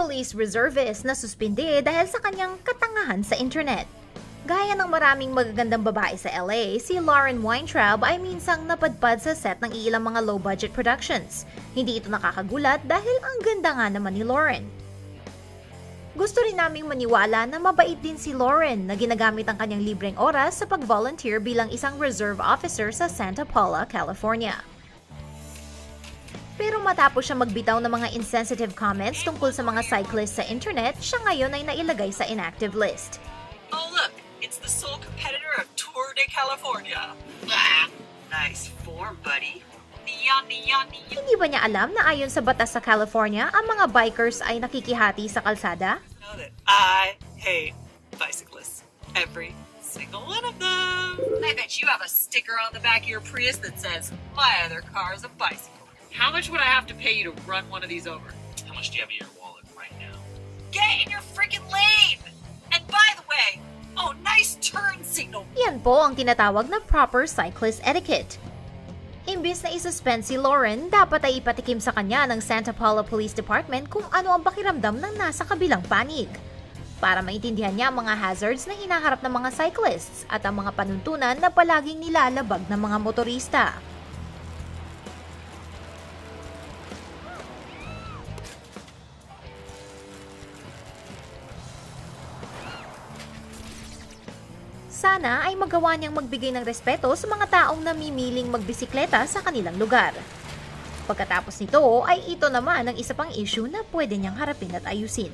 police reservist na suspinde dahil sa kanyang katangahan sa internet. Gaya ng maraming magagandang babae sa LA, si Lauren Weintraub ay minsang napadpad sa set ng ilang mga low-budget productions. Hindi ito nakakagulat dahil ang ganda nga naman ni Lauren. Gusto rin naming maniwala na mabait din si Lauren na ginagamit ang kanyang libreng oras sa pag-volunteer bilang isang reserve officer sa Santa Paula, California. Pero matapos siya magbitaw ng mga insensitive comments tungkol sa mga cyclists sa internet, siya ngayon ay nailagay sa inactive list. Oh, look, it's the sole competitor of Tour de California. Ah, nice form, buddy. Neon, neon, neon. Hindi ba niya alam na ayon sa batas sa California, ang mga bikers ay nakikihati sa kalsada? Know that I hate bicyclists. Every single one of them. I bet you have a sticker on the back of your Prius that says, My other car is a bicycle. How much would I have to pay you to run one of these over? How much do you have in your wallet right now? Get in your freaking lane! And by the way, oh, nice turn signal. Yan po ang tinatawag na proper cyclist etiquette. Imbis na isuspend si Lauren, dapat ay ipatikim sa kanya ng Santa Paula Police Department kung ano ang pakiramdam ng nasa kabilang panig. Para maintindihan niya ang mga hazards na hinaharap ng mga cyclists at ang mga panuntunan na palaging nilalabag ng mga motorista. Sana ay magawa niyang magbigay ng respeto sa mga taong namimiling magbisikleta sa kanilang lugar. Pagkatapos nito ay ito naman ang isa pang issue na pwede niyang harapin at ayusin.